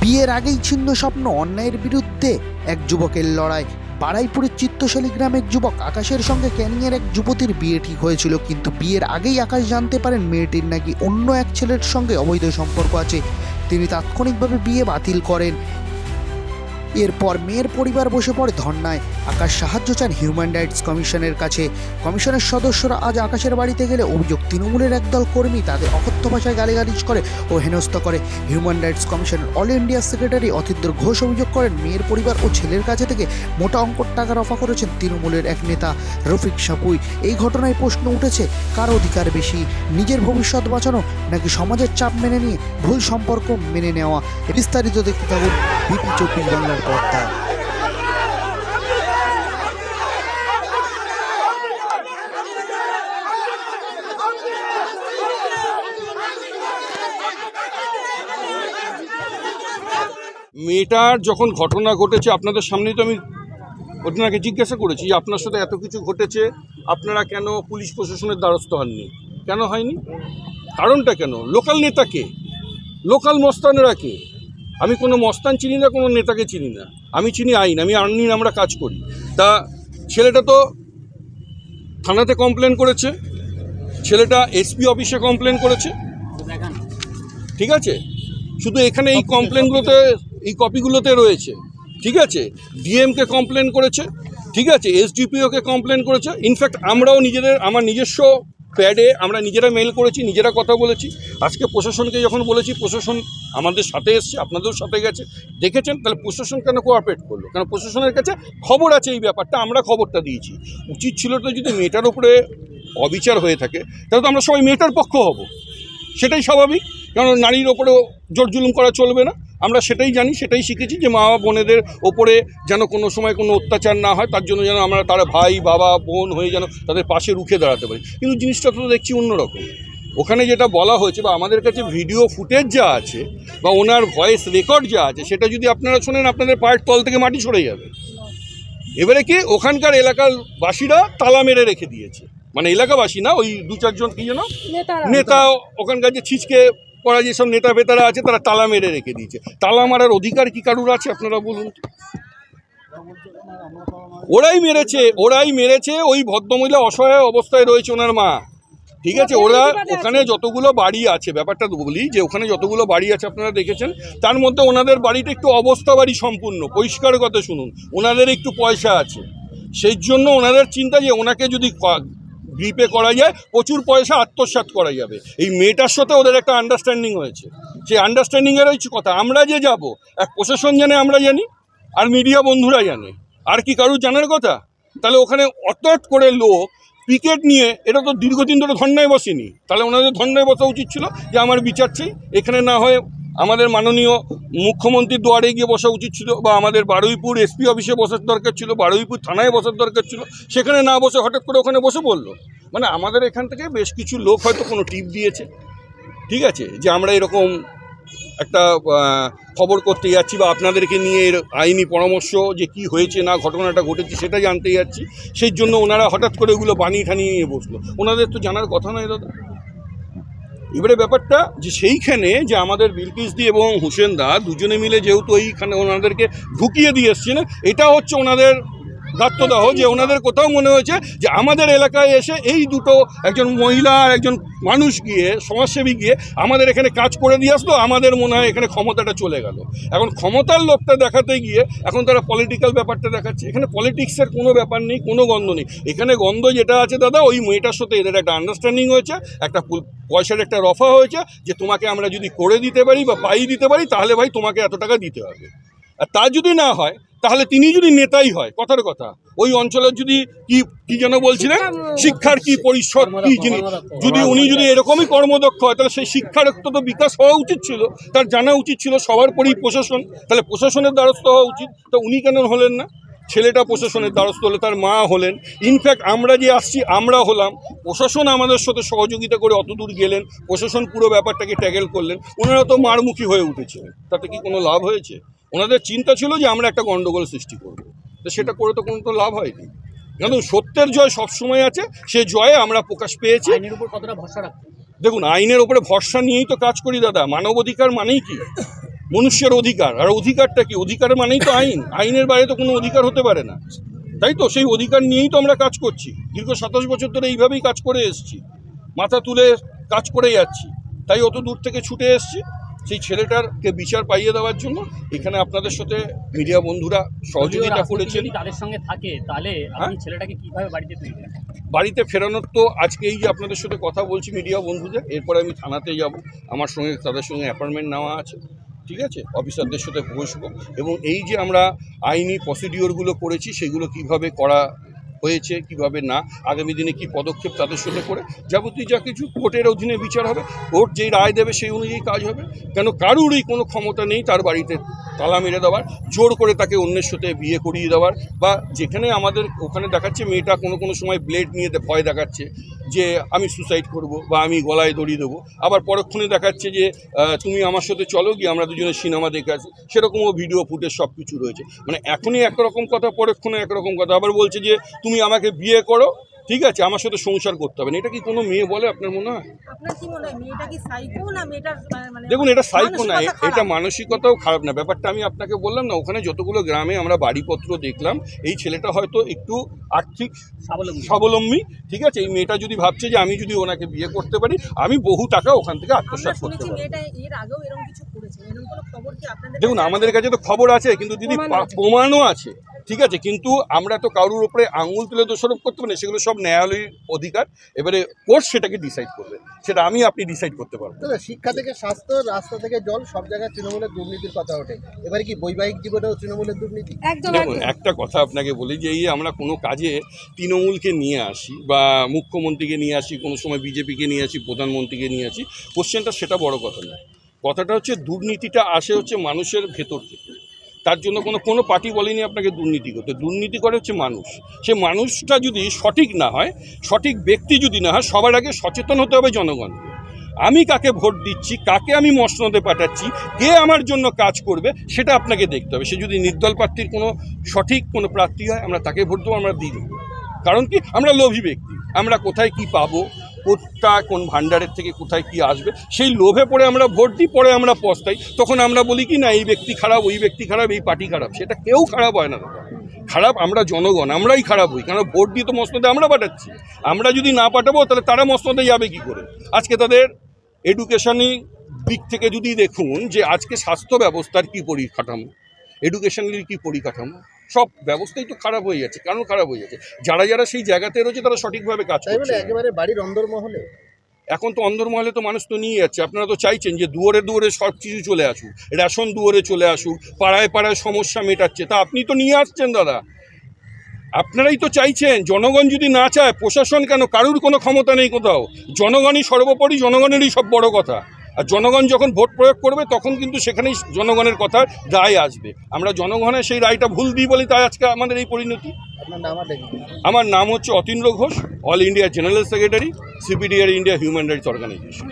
বিয়ের আগেই ছিন্ন স্বপ্ন অন্যায়ের বিরুদ্ধে এক যুবকের লড়াই। বাড়াইপুরের চিত্তশালী গ্রামের যুবক আকাশের সঙ্গে ক্যানিংয়ের এক যুবতীর বিয়ে ঠিক হয়েছিল, কিন্তু বিয়ের আগেই আকাশ জানতে পারেন মেয়েটির নাকি অন্য এক ছেলের সঙ্গে অবৈধ সম্পর্ক আছে। তিনি তাৎক্ষণিকভাবে বিয়ে বাতিল করেন। এরপর মেয়ের পরিবার বসে পড়ে ধর্নায়। আকাশ সাহায্য চান হিউম্যান রাইটস কমিশনের কাছে। কমিশনের সদস্যরা আজ আকাশের বাড়িতে গেলে অভিযোগ, তৃণমূলের একদল কর্মী তাদের অকথ্য ভাষায় গালিগালিজ করে ও হেনস্থ করে। হিউম্যান রাইটস কমিশনের all India secretary Atindra Ghosh অভিযোগ করেন, মেয়ের পরিবার ও ছেলের কাছে থেকে মোটা অঙ্কর টাকা রফা করেছেন তৃণমূলের এক নেতা, রফিক সাপুই। এই ঘটনায় প্রশ্ন উঠেছে, কার অধিকার বেশি, নিজের ভবিষ্যৎ বাঁচানো নাকি সমাজের চাপ মেনে নিয়ে ভুল সম্পর্ক মেনে নেওয়া? বিস্তারিত দেখতে থাকুন বিপি চব্বিশ বাংলার পর্দায় মেয়েটার যখন ঘটনা ঘটেছে, আপনাদের সামনেই তো আমি ঘটনাকে জিজ্ঞাসা করেছি যে আপনার সাথে এত কিছু ঘটেছে, আপনারা কেন পুলিশ প্রশাসনের দ্বারস্থ হননি? কেন হয়নি? কারণটা কেন? লোকাল নেতাকে লোকাল মস্তানেরা কে? আমি কোনো মস্তান চিনি না, কোনো নেতাকে চিনি না। আমি চিনি আইন, আমি আইন আমরা কাজ করি। তা ছেলেটা তো থানাতে কমপ্লেন করেছে, ছেলেটা এসপি অফিসে কমপ্লেন করেছে। ঠিক আছে? শুধু এখানে এই কমপ্লেনগুলোতে এই কপিগুলোতে রয়েছে। ঠিক আছে? ডিএমকে কমপ্লেন করেছে। ঠিক আছে? এসডিপিওকে কমপ্লেন করেছে। ইনফ্যাক্ট আমরাও নিজেদের, আমার নিজস্ব প্যাডে আমরা নিজেরা মেল করেছি, নিজেরা কথা বলেছি। আজকে প্রশাসনকে যখন বলেছি, প্রশাসন আমাদের সাথে এসছে, আপনাদের সাথে গেছে, দেখেছেন? তাহলে প্রশাসন কেন কোঅপারেট করল? কেন প্রশাসনের কাছে খবর আছে এই ব্যাপারটা, আমরা খবরটা দিয়েছি। উচিত ছিল তো যদি মেয়েটার উপরে অবিচার হয়ে থাকে, তাহলে তো আমরা সবাই মেয়েটার পক্ষ হব। সেটাই স্বাভাবিক কারণ নারীর ওপরেও জোর জুলুম করা চলবে না। আমরা সেটাই জানি সেটাই শিখেছি যে মা বোনেদের ওপরে যেন কোনো সময় কোনো অত্যাচার না হয় তার জন্য যেন আমরা তারা ভাই বাবা বোন হয়ে যেন তাদের পাশে রুখে দাঁড়াতে পারি। কিন্তু জিনিসটা তো দেখছি অন্যরকম ওখানে যেটা বলা হয়েছে বা আমাদের কাছে ভিডিও ফুটেজ যা আছে বা ওনার ভয়েস রেকর্ড যা আছে সেটা যদি আপনারা শোনেন আপনাদের পায়ের তল থেকে মাটি সরে যাবে। এবারে কি ওখানকার এলাকার বাসীরা তালা মেরে রেখে দিয়েছে? মানে এলাকাবাসী না ওই দু চারজন কি যেন? নেতা ওখানকার যে ছিচকে পড়া যেসব নেতা বেতারা আছে তারা তালা মেরে রেখে দিয়েছে। তালা মারার অধিকার কি কারুর আছে আপনারা বলুন ওরাই মেরেছে ওরাই মেরেছে ওই ভদ্রমহিলা অসহায় অবস্থায় রয়েছে ওনার মা। ঠিক আছে ওরা ওখানে যতগুলো বাড়ি আছে ব্যাপারটা বলি যে ওখানে যতগুলো বাড়ি আছে আপনারা দেখেছেন তার মধ্যে ওনাদের বাড়িটা একটু অবস্থা বাড়ি সম্পূর্ণ পরিষ্কার কথা শুনুন। ওনাদের একটু পয়সা আছে। সেই জন্য ওনাদের চিন্তা যে ওনাকে যদি গ্রিপে করা যায়, প্রচুর পয়সা আত্মসাৎ করা যাবে। এই মেয়েটার সাথে ওদের একটা আন্ডারস্ট্যান্ডিং হয়েছে। সেই আন্ডারস্ট্যান্ডিংয়ের হচ্ছে কথা। আমরা যে যাব, এক প্রশাসন জানে আমরা জানি, আর মিডিয়া বন্ধুরা জানে। আর কি কারুর জানার কথা? তাহলে ওখানে অতট করে লোক পিকেট নিয়ে, এটা তো দীর্ঘদিন ধরে ধর্নায় বসেনি। তাহলে ওনাদের ধর্নায় বসা উচিত ছিল যে, আমার বিচার চাই, এখানে না হয় আমাদের মাননীয় মুখ্যমন্ত্রীর দুয়ারে গিয়ে বসা উচিত ছিল বা আমাদের বারুইপুর এসপি অফিসে বসার দরকার ছিল, বারুইপুর থানায় বসার দরকার ছিল, সেখানে না বসে হঠাৎ করে ওখানে বসে পড়ল মানে আমাদের এখান থেকে বেশ কিছু লোক হয়তো কোনো টিপ দিয়েছে। ঠিক আছে? যে আমরা এরকম একটা খবর করতে যাচ্ছি বা আপনাদেরকে নিয়ে এর আইনি পরামর্শ যে কি হয়েছে, না ঘটনাটা ঘটেছে সেটা জানতে যাচ্ছি। সেই জন্য ওনারা হঠাৎ করে ওগুলো বানিয়ে ঠানিয়ে নিয়ে বসল। ওনাদের তো জানার কথা নয় দাদা। এবারে ব্যাপারটা যে সেইখানে যে আমাদের বিলকিস দি এবং হুসেন দা দুজনে মিলে যেহেতু এইখানে ওনাদেরকে ঢুকিয়ে দিয়ে এসছে না এটা হচ্ছে ওনাদের দায়িত্বদাহ যে ওনাদের কোথাও মনে হয়েছে যে আমাদের এলাকায় এসে এই দুটো একজন মহিলা আর একজন মানুষ গিয়ে, সমাজসেবী গিয়ে আমাদের এখানে কাজ করে দিয়ে আসলো, আমাদের মনে হয় এখানে ক্ষমতাটা চলে গেল। এখন ক্ষমতার লোকটা দেখাতে গিয়ে এখন তারা পলিটিক্যাল ব্যাপারটা দেখাচ্ছে। এখানে পলিটিক্সের কোনো ব্যাপার নেই, কোনো গন্ধ নেই। এখানে গন্ধ যেটা আছে দাদা, ওই মেয়েটার সাথে এদের একটা আন্ডারস্ট্যান্ডিং হয়েছে, একটা পয়সার একটা রফা হয়েছে যে তোমাকে আমরা যদি করে দিতে পারি বা পাই দিতে পারি, তাহলে ভাই তোমাকে এত টাকা দিতে হবে। আর তা যদি না হয় তাহলে তিনি যদি নেতাই হয় কথার কথা ওই অঞ্চলের যদি কি কি যেন বলছিলেন? শিক্ষার কি পরিষদ কি জিনিস? যদি উনি যদি এরকমই কর্মদক্ষ হয় তাহলে সেই শিক্ষার একটু তো বিকাশ হওয়া উচিত ছিল তার জানা উচিত ছিল সবার পরেই প্রশাসন তাহলে প্রশাসনের দ্বারস্থ হওয়া উচিত। তো উনি কেন হলেন না? ছেলেটা প্রশাসনের দ্বারস্থ হলে তার মা হলেন। ইনফ্যাক্ট আমরা যে আসছি আমরা হলাম। প্রশাসন আমাদের সাথে সহযোগিতা করে অত দূর গেলেন প্রশাসন পুরো ব্যাপারটাকে ট্যাকেল করলেন। ওনারা তো মারমুখী হয়ে উঠেছিলেন তাতে কি কোনো লাভ হয়েছে? ওনাদের চিন্তা ছিল যে আমরা একটা গণ্ডগোল সৃষ্টি করব। তো সেটা করে তো কোনো তো লাভ হয়নি। কিন্তু সত্যের জয় সবসময় আছে সে জয়ে আমরা প্রকাশ পেয়েছি। আইনের উপর কতটা ভরসা রাখতে দেখুন আইনের ওপরে ভরসা নিয়েই তো কাজ করি দাদা। মানব অধিকার মানেই কি? মনুষ্যের অধিকার। আর অধিকারটা কি? অধিকার মানেই তো আইন। আইনের বাইরে তো কোনো অধিকার হতে পারে না। তাই তো? সেই অধিকার নিয়েই তো আমরা কাজ করছি। দীর্ঘ সাতাশ বছর ধরে এইভাবেই কাজ করে এসেছি। মাথা তুলে কাজ করে যাচ্ছি। তাই অত দূর থেকে ছুটে এসেছি। সেই ছেলেটারকে বিচার পাইয়ে দেওয়ার জন্য এখানে আপনাদের সাথে মিডিয়া বন্ধুরা সহযোগিতা করেছেন। তাদের সঙ্গে থাকে তাহলে আপনি ছেলেটাকে কীভাবে বাড়িতে বাড়িতে ফেরানোর তো আজকে এই যে আপনাদের সাথে কথা বলছি মিডিয়া বন্ধুদের এরপরে আমি থানাতে যাব। আমার সঙ্গে তাদের সঙ্গে অ্যাপয়েন্টমেন্ট নেওয়া আছে ঠিক আছে? অফিসারদের সাথে বসবো। এবং এই যে আমরা আইনি প্রসিডিওরগুলো করেছি সেগুলো কীভাবে করা হয়েছে, কীভাবে না, আগামী দিনে কি পদক্ষেপ তাদের সাথে করে, যাবতীয় যা কিছু কোর্টের অধীনে বিচার হবে, কোর্ট যেই রায় দেবে সেই অনুযায়ী কাজ হবে। কেন কারুরই কোনো ক্ষমতা নেই তার বাড়িতে তালা মেরে দেওয়ার, জোর করে তাকে অন্যের সাথে বিয়ে করিয়ে দেওয়ার, বা যেখানে আমাদের ওখানে দেখাচ্ছে, মেয়েটা কোনো কোনো সময় ব্লেড নিয়ে ভয় দেখাচ্ছে। যে আমি সুসাইড করব বা আমি গলায় দড়ি দেবো। আবার পরক্ষণে দেখাচ্ছে যে তুমি আমার সাথে চলো গিয়ে আমরা দুজনে সিনেমা দেখে আসি। সেরকমও ভিডিও ফুটেজ সব কিছু রয়েছে। মানে এখনই একরকম কথা, পরক্ষণে একরকম কথা। আবার বলছে যে, তুমি আমাকে বিয়ে করো ঠিক আছে আমার সাথে সংসার করতে হবে না। এটা কি কোনো মেয়ে বলে আপনার মনে হয়? আপনার কি মনে মেয়েটা কি সাইকো না মেয়েটার মানে- দেখুন এটা সাইকো না এটা মানসিকতাও খারাপ না। ব্যাপারটা আমি আপনাকে বললাম না ওখানে যতগুলো গ্রামে আমরা বাড়িপত্র দেখলাম এই ছেলেটা হয়তো একটু আর্থিক স্বাবলম্বী। ঠিক আছে? এই মেয়েটা যদি ভাবছে যে আমি যদি ওনাকে বিয়ে করতে পারি আমি বহু টাকা ওখান থেকে আমরা আত্মসাৎ করতে পারি মেয়েটা এর আগেও এরকম কিছু করেছে এরকম কোনো খবর কি আপনাদের দেখুন আমাদের কাছে তো খবর আছে কিন্তু দিদি পা- প্রমাণও আছে। ঠিক আছে কিন্তু আমরা তো কারোর উপরে আঙুল তুলে দোষারোপ করতে পারি না সেগুলো সব ন্যায়ালয়ের অধিকার। এবারে কোর্ট সেটাকে ডিসাইড করবে সেটা আমি আপনি ডিসাইড করতে পারব। শিক্ষা থেকে স্বাস্থ্য রাস্তা থেকে জল সব জায়গায় তৃণমূলের দুর্নীতির কথা ওঠে। এবারে কি বৈবাহিক জীবনেও তৃণমূলের দুর্নীতি? একদম দেখুন একটা কথা আপনাকে বলি যে এই আমরা কোনো কাজে তৃণমূলকে নিয়ে আসি বা মুখ্যমন্ত্রীকে নিয়ে আসি কোনো সময় বিজেপিকে নিয়ে আসি প্রধানমন্ত্রীকে নিয়ে আসি কোশ্চেনটা সেটা বড় কথা নয়। কথাটা হচ্ছে দুর্নীতিটা আসে হচ্ছে মানুষের ভেতর থেকে। তার জন্য কোনো কোনো পার্টি বলেনি আপনাকে দুর্নীতি করতে। দুর্নীতি করে হচ্ছে মানুষ। সে মানুষটা যদি সঠিক না হয়, সঠিক ব্যক্তি যদি না হয়, সবার আগে সচেতন হতে হবে জনগণ। আমি কাকে ভোট দিচ্ছি, কাকে আমি মসনদে পাঠাচ্ছি, কে আমার জন্য কাজ করবে, সেটা আপনাকে দেখতে হবে। সে যদি নির্দল প্রার্থীর কোনো সঠিক কোনো প্রার্থী হয়, আমরা তাকে ভোট দেবো, আমরা দিই। কারণ কি? আমরা লোভী ব্যক্তি। আমরা কোথায় কি পাবো? কোথা কোন ভান্ডারের থেকে কোথায় কি আসবে, সেই লোভে পড়ে আমরা ভোট দিই পরে আমরা পস্তাই। তখন আমরা বলি কি না, এই ব্যক্তি খারাপ, ওই ব্যক্তি খারাপ, এই পার্টি খারাপ। সেটা কেউ খারাপ হয় না দাদা খারাপ আমরা জনগণ, আমরাই খারাপ হই। কারণ ভোট দিয়ে তো মসনদে আমরা পাঠাচ্ছি। আমরা যদি না পাঠাবো, তাহলে তারা মসনদে যাবে কি করে? আজকে তাদের এডুকেশনই দিক থেকে যদি দেখুন যে আজকে স্বাস্থ্য ব্যবস্থার কী পরিকাঠামো? এডুকেশনের কী পরিকাঠামো? সব ব্যবস্থাই তো খারাপ হয়ে যাচ্ছে। কেন খারাপ হয়ে যাচ্ছে? যারা যারা সেই জায়গাতে রয়েছে তারা সঠিকভাবে কাজ করছে একেবারে বাড়ির অন্দরমহলে। এখন তো অন্দরমহলে তো মানুষ তো নিয়ে যাচ্ছে। আপনারা তো চাইছেন যে দুয়ারে দুয়ারে সব কিছু চলে আসুক রেশন দুয়ারে চলে আসুক পাড়ায় পাড়ায় সমস্যা মেটাচ্ছে। তা আপনি তো নিয়ে আসছেন দাদা। আপনারাই তো চাইছেন জনগণ যদি না চায় প্রশাসন কেন? কারুর কোনো ক্ষমতা নেই কোথাও। জনগণই সর্বোপরি জনগণেরই সব বড় কথা। আর জনগণ যখন ভোট প্রয়োগ করবে তখন কিন্তু সেখানেই জনগণের কথা রায় আসবে। আমরা জনগণের সেই রায়টা ভুল দিই বলি তাই আজকে আমাদের এই পরিণতি। আমার নাম হচ্ছে Atindra Ghosh all India general secretary CPDR India human rights organisation